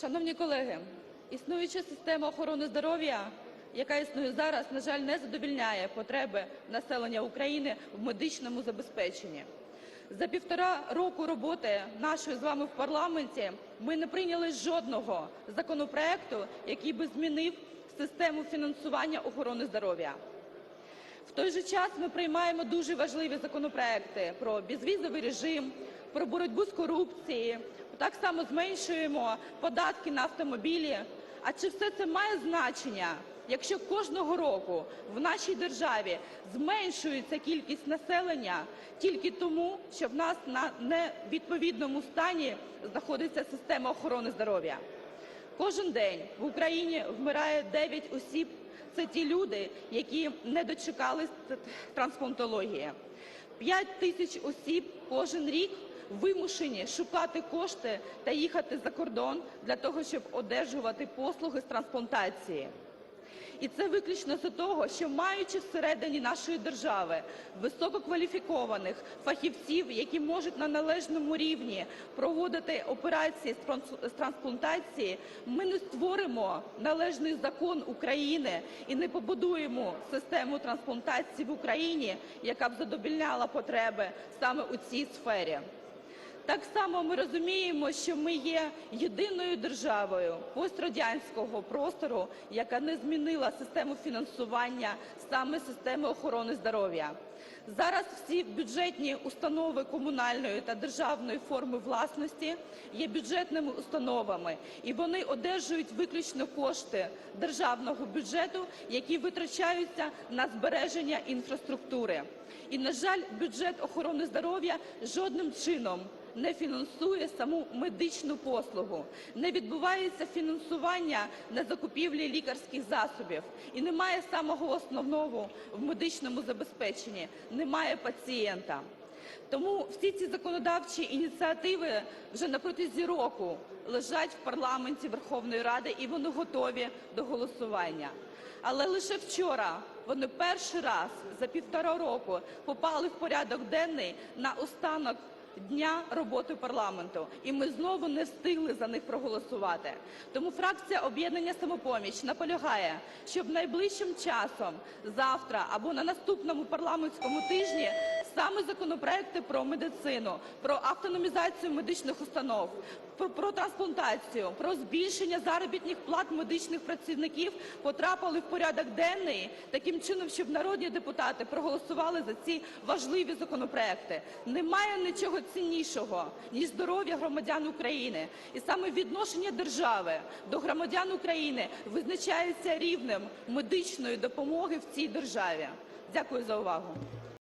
Шановні колеги, існуюча система охорони здоров'я, яка існує зараз, на жаль, не задовільняє потреби населення України в медичному забезпеченні. За півтора року роботи нашої з вами в парламенті ми не прийняли жодного законопроекту, який би змінив систему фінансування охорони здоров'я. В той же час ми приймаємо дуже важливі законопроекти про безвізовий режим, про боротьбу з корупцією, так само зменшуємо податки на автомобілі. А чи все це має значення, якщо кожного року в нашій державі зменшується кількість населення тільки тому, що в нас на невідповідному стані знаходиться система охорони здоров'я? Кожен день в Україні вмирає 9 осіб. Це ті люди, які не дочекались трансплантології. 5 тисяч осіб кожен рік вимушені шукати кошти та їхати за кордон для того, щоб одержувати послуги з трансплантації. І це виключно з того, що маючи всередині нашої держави висококваліфікованих фахівців, які можуть на належному рівні проводити операції з трансплантації, ми не створимо належний закон України і не побудуємо систему трансплантації в Україні, яка б задовольняла потреби саме у цій сфері. Так само ми розуміємо, що ми є єдиною державою пострадянського простору, яка не змінила систему фінансування саме системи охорони здоров'я. Зараз всі бюджетні установи комунальної та державної форми власності є бюджетними установами, і вони одержують виключно кошти державного бюджету, які витрачаються на збереження інфраструктури. І, на жаль, бюджет охорони здоров'я жодним чином не фінансує саму медичну послугу, не відбувається фінансування на закупівлі лікарських засобів і немає самого основного в медичному забезпеченні немає пацієнта. Тому всі ці законодавчі ініціативи вже на протязі року лежать в парламенті Верховної Ради і вони готові до голосування. Але лише вчора вони перший раз за півтора року попали в порядок денний на останок дня роботи парламенту, і ми знову не встигли за них проголосувати. Тому фракція об'єднання самопоміч наполягає, щоб найближчим часом, завтра або на наступному парламентському тижні, саме законопроекти про медицину, про автономізацію медичних установ, про трансплантацію, про збільшення заробітних плат медичних працівників потрапили в порядок денний таким чином, щоб народні депутати проголосували за ці важливі законопроекти. Немає нічого ціннішого ніж здоров'я громадян України, і саме відношення держави до громадян України визначається рівнем медичної допомоги в цій державі. Дякую за увагу.